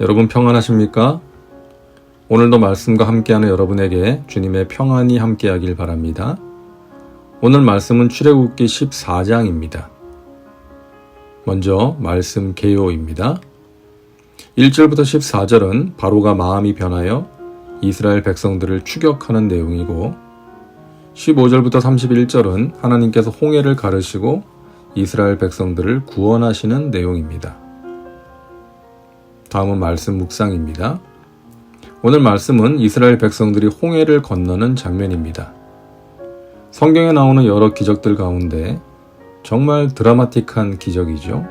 여러분 평안하십니까? 오늘도 말씀과 함께하는 여러분에게 주님의 평안이 함께하길 바랍니다. 오늘 말씀은 출애굽기 14장입니다. 먼저 말씀 개요입니다. 1절부터 14절은 바로가 마음이 변하여 이스라엘 백성들을 추격하는 내용이고 15절부터 31절은 하나님께서 홍해를 가르시고 이스라엘 백성들을 구원하시는 내용입니다. 다음은 말씀 묵상입니다. 오늘 말씀은 이스라엘 백성들이 홍해를 건너는 장면입니다. 성경에 나오는 여러 기적들 가운데 정말 드라마틱한 기적이죠.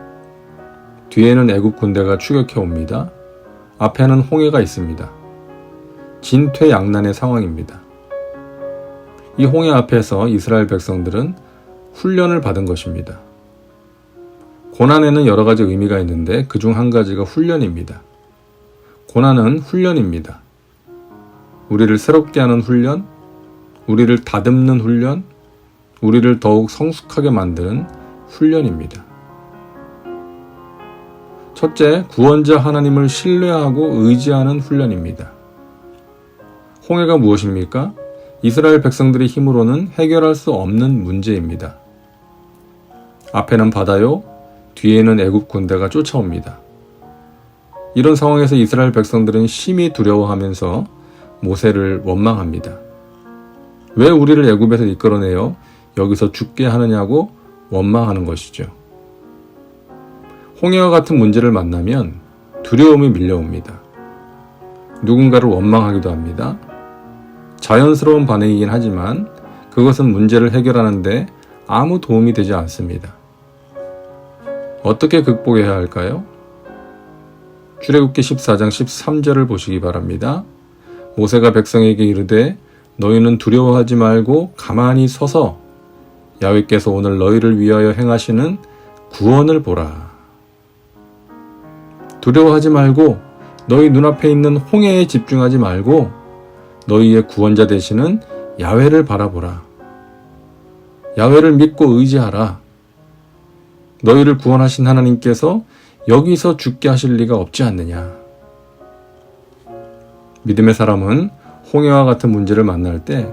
뒤에는 애국 군대가 추격해 옵니다. 앞에는 홍해가 있습니다. 진퇴양난의 상황입니다. 이 홍해 앞에서 이스라엘 백성들은 훈련을 받은 것입니다. 고난에는 여러 가지 의미가 있는데 그 중 한 가지가 훈련입니다. 고난은 훈련입니다. 우리를 새롭게 하는 훈련, 우리를 다듬는 훈련, 우리를 더욱 성숙하게 만드는 훈련입니다. 첫째, 구원자 하나님을 신뢰하고 의지하는 훈련입니다. 홍해가 무엇입니까? 이스라엘 백성들의 힘으로는 해결할 수 없는 문제입니다. 앞에는 바다요, 뒤에는 애굽 군대가 쫓아옵니다. 이런 상황에서 이스라엘 백성들은 심히 두려워하면서 모세를 원망합니다. 왜 우리를 애굽에서 이끌어내어 여기서 죽게 하느냐고 원망하는 것이죠. 홍해와 같은 문제를 만나면 두려움이 밀려옵니다. 누군가를 원망하기도 합니다. 자연스러운 반응이긴 하지만 그것은 문제를 해결하는데 아무 도움이 되지 않습니다. 어떻게 극복해야 할까요? 출애굽기 14장 13절을 보시기 바랍니다. 모세가 백성에게 이르되 너희는 두려워하지 말고 가만히 서서 야훼께서 오늘 너희를 위하여 행하시는 구원을 보라. 두려워하지 말고 너희 눈앞에 있는 홍해에 집중하지 말고 너희의 구원자 되시는 야훼를 바라보라. 야훼를 믿고 의지하라. 너희를 구원하신 하나님께서 여기서 죽게 하실 리가 없지 않느냐. 믿음의 사람은 홍해와 같은 문제를 만날 때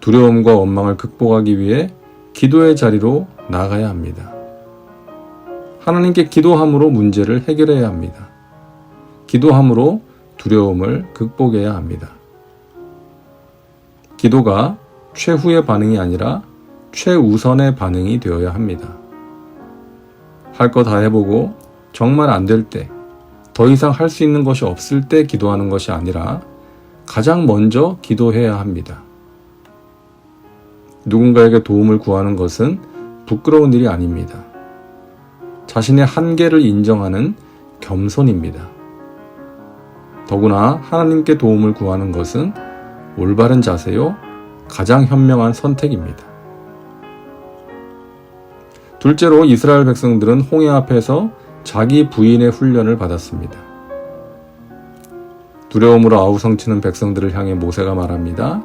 두려움과 원망을 극복하기 위해 기도의 자리로 나가야 합니다. 하나님께 기도함으로 문제를 해결해야 합니다. 기도함으로 두려움을 극복해야 합니다. 기도가 최후의 반응이 아니라 최우선의 반응이 되어야 합니다. 할 거 다 해보고 정말 안 될 때, 더 이상 할 수 있는 것이 없을 때 기도하는 것이 아니라 가장 먼저 기도해야 합니다. 누군가에게 도움을 구하는 것은 부끄러운 일이 아닙니다. 자신의 한계를 인정하는 겸손입니다. 더구나 하나님께 도움을 구하는 것은 올바른 자세요, 가장 현명한 선택입니다. 둘째로 이스라엘 백성들은 홍해 앞에서 자기 부인의 훈련을 받았습니다. 두려움으로 아우성치는 백성들을 향해 모세가 말합니다.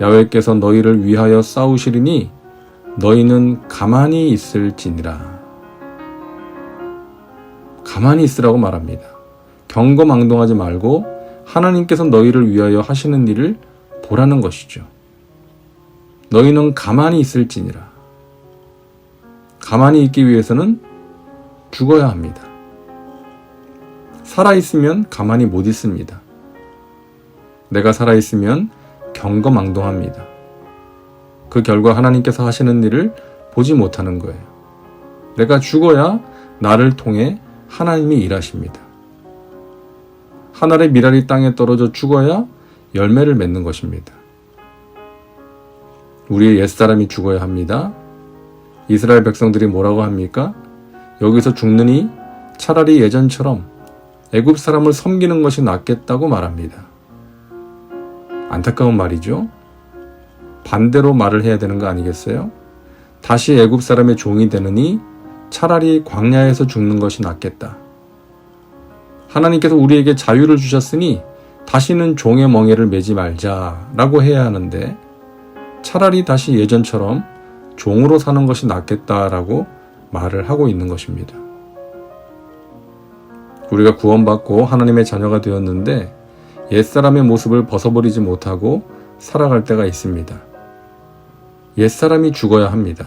야훼께서 너희를 위하여 싸우시리니 너희는 가만히 있을지니라. 가만히 있으라고 말합니다. 경거망동하지 말고 하나님께서 너희를 위하여 하시는 일을 보라는 것이죠. 너희는 가만히 있을지니라. 가만히 있기 위해서는 죽어야 합니다. 살아있으면 가만히 못 있습니다. 내가 살아있으면 경거망동합니다. 그 결과 하나님께서 하시는 일을 보지 못하는 거예요. 내가 죽어야 나를 통해 하나님이 일하십니다. 하늘의 미랄이 땅에 떨어져 죽어야 열매를 맺는 것입니다. 우리의 옛사람이 죽어야 합니다. 이스라엘 백성들이 뭐라고 합니까? 여기서 죽느니 차라리 예전처럼 애굽 사람을 섬기는 것이 낫겠다고 말합니다. 안타까운 말이죠. 반대로 말을 해야 되는 거 아니겠어요? 다시 애굽 사람의 종이 되느니 차라리 광야에서 죽는 것이 낫겠다. 하나님께서 우리에게 자유를 주셨으니 다시는 종의 멍에를 매지 말자라고 해야 하는데 차라리 다시 예전처럼 종으로 사는 것이 낫겠다라고 말을 하고 있는 것입니다. 우리가 구원받고 하나님의 자녀가 되었는데 옛사람의 모습을 벗어버리지 못하고 살아갈 때가 있습니다. 옛사람이 죽어야 합니다.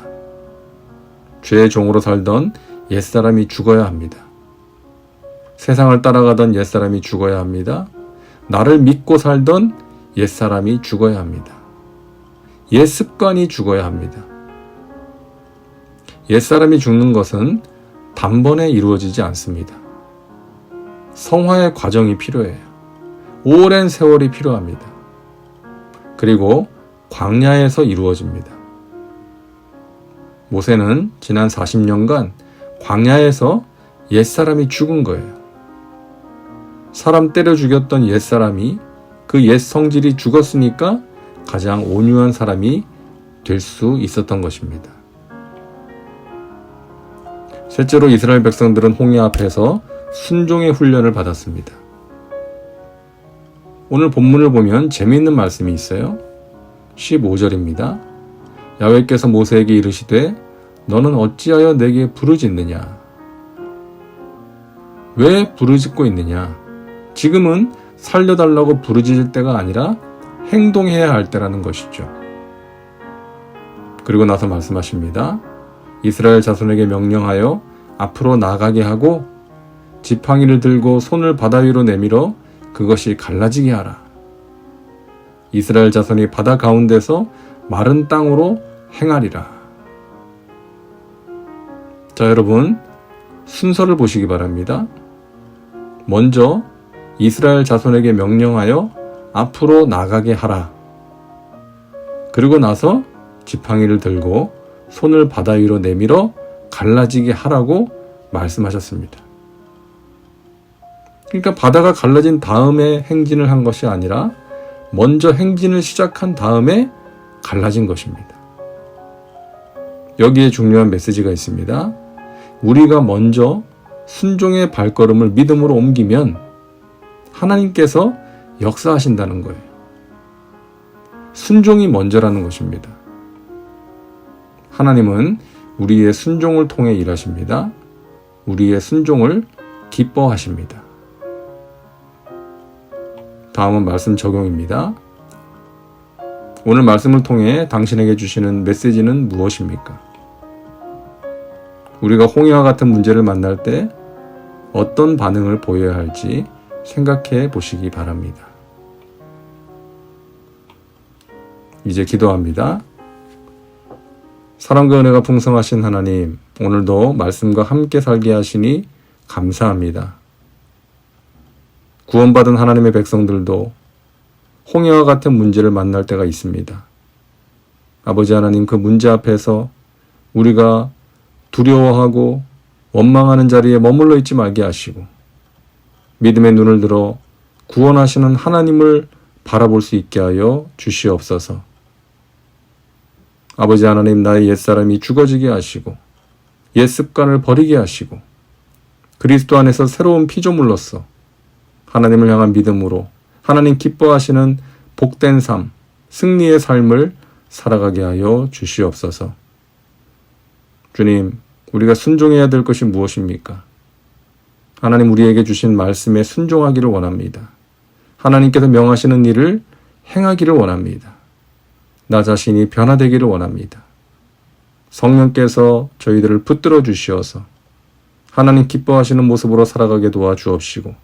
죄의 종으로 살던 옛사람이 죽어야 합니다. 세상을 따라가던 옛사람이 죽어야 합니다. 나를 믿고 살던 옛사람이 죽어야 합니다. 옛 습관이 죽어야 합니다. 옛사람이 죽는 것은 단번에 이루어지지 않습니다. 성화의 과정이 필요해요. 오랜 세월이 필요합니다. 그리고 광야에서 이루어집니다. 모세는 지난 40년간 광야에서 옛사람이 죽은 거예요. 사람 때려 죽였던 옛 사람이 그 옛 성질이 죽었으니까 가장 온유한 사람이 될 수 있었던 것입니다. 실제로 이스라엘 백성들은 홍해 앞에서 순종의 훈련을 받았습니다. 오늘 본문을 보면 재미있는 말씀이 있어요. 15절입니다. 야외께서 모세에게 이르시되 너는 어찌하여 내게 부르짖느냐? 왜 부르짖고 있느냐? 지금은 살려달라고 부르짖을 때가 아니라 행동해야 할 때라는 것이죠. 그리고 나서 말씀하십니다. 이스라엘 자손에게 명령하여 앞으로 나가게 하고 지팡이를 들고 손을 바다 위로 내밀어 그것이 갈라지게 하라. 이스라엘 자손이 바다 가운데서 마른 땅으로 행하리라. 자, 여러분, 순서를 보시기 바랍니다. 먼저 이스라엘 자손에게 명령하여 앞으로 나가게 하라. 그리고 나서 지팡이를 들고 손을 바다 위로 내밀어 갈라지게 하라고 말씀하셨습니다. 그러니까 바다가 갈라진 다음에 행진을 한 것이 아니라 먼저 행진을 시작한 다음에 갈라진 것입니다. 여기에 중요한 메시지가 있습니다. 우리가 먼저 순종의 발걸음을 믿음으로 옮기면 하나님께서 역사하신다는 거예요. 순종이 먼저라는 것입니다. 하나님은 우리의 순종을 통해 일하십니다. 우리의 순종을 기뻐하십니다. 다음은 말씀 적용입니다. 오늘 말씀을 통해 당신에게 주시는 메시지는 무엇입니까? 우리가 홍해와 같은 문제를 만날 때 어떤 반응을 보여야 할지 생각해 보시기 바랍니다. 이제 기도합니다. 사랑과 은혜가 풍성하신 하나님, 오늘도 말씀과 함께 살게 하시니 감사합니다. 구원받은 하나님의 백성들도 홍해와 같은 문제를 만날 때가 있습니다. 아버지 하나님 그 문제 앞에서 우리가 두려워하고 원망하는 자리에 머물러 있지 말게 하시고 믿음의 눈을 들어 구원하시는 하나님을 바라볼 수 있게 하여 주시옵소서. 아버지 하나님 나의 옛사람이 죽어지게 하시고 옛 습관을 버리게 하시고 그리스도 안에서 새로운 피조물로서 하나님을 향한 믿음으로 하나님 기뻐하시는 복된 삶, 승리의 삶을 살아가게 하여 주시옵소서. 주님, 우리가 순종해야 될 것이 무엇입니까? 하나님 우리에게 주신 말씀에 순종하기를 원합니다. 하나님께서 명하시는 일을 행하기를 원합니다. 나 자신이 변화되기를 원합니다. 성령께서 저희들을 붙들어 주시어서 하나님 기뻐하시는 모습으로 살아가게 도와 주옵시고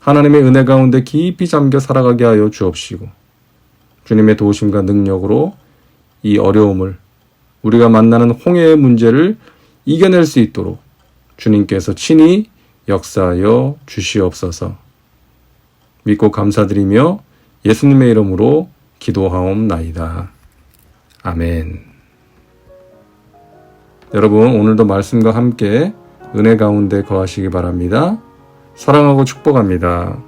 하나님의 은혜 가운데 깊이 잠겨 살아가게 하여 주옵시고 주님의 도우심과 능력으로 이 어려움을 우리가 만나는 홍해의 문제를 이겨낼 수 있도록 주님께서 친히 역사하여 주시옵소서. 믿고 감사드리며 예수님의 이름으로 기도하옵나이다. 아멘. 여러분, 오늘도 말씀과 함께 은혜 가운데 거하시기 바랍니다. 사랑하고 축복합니다.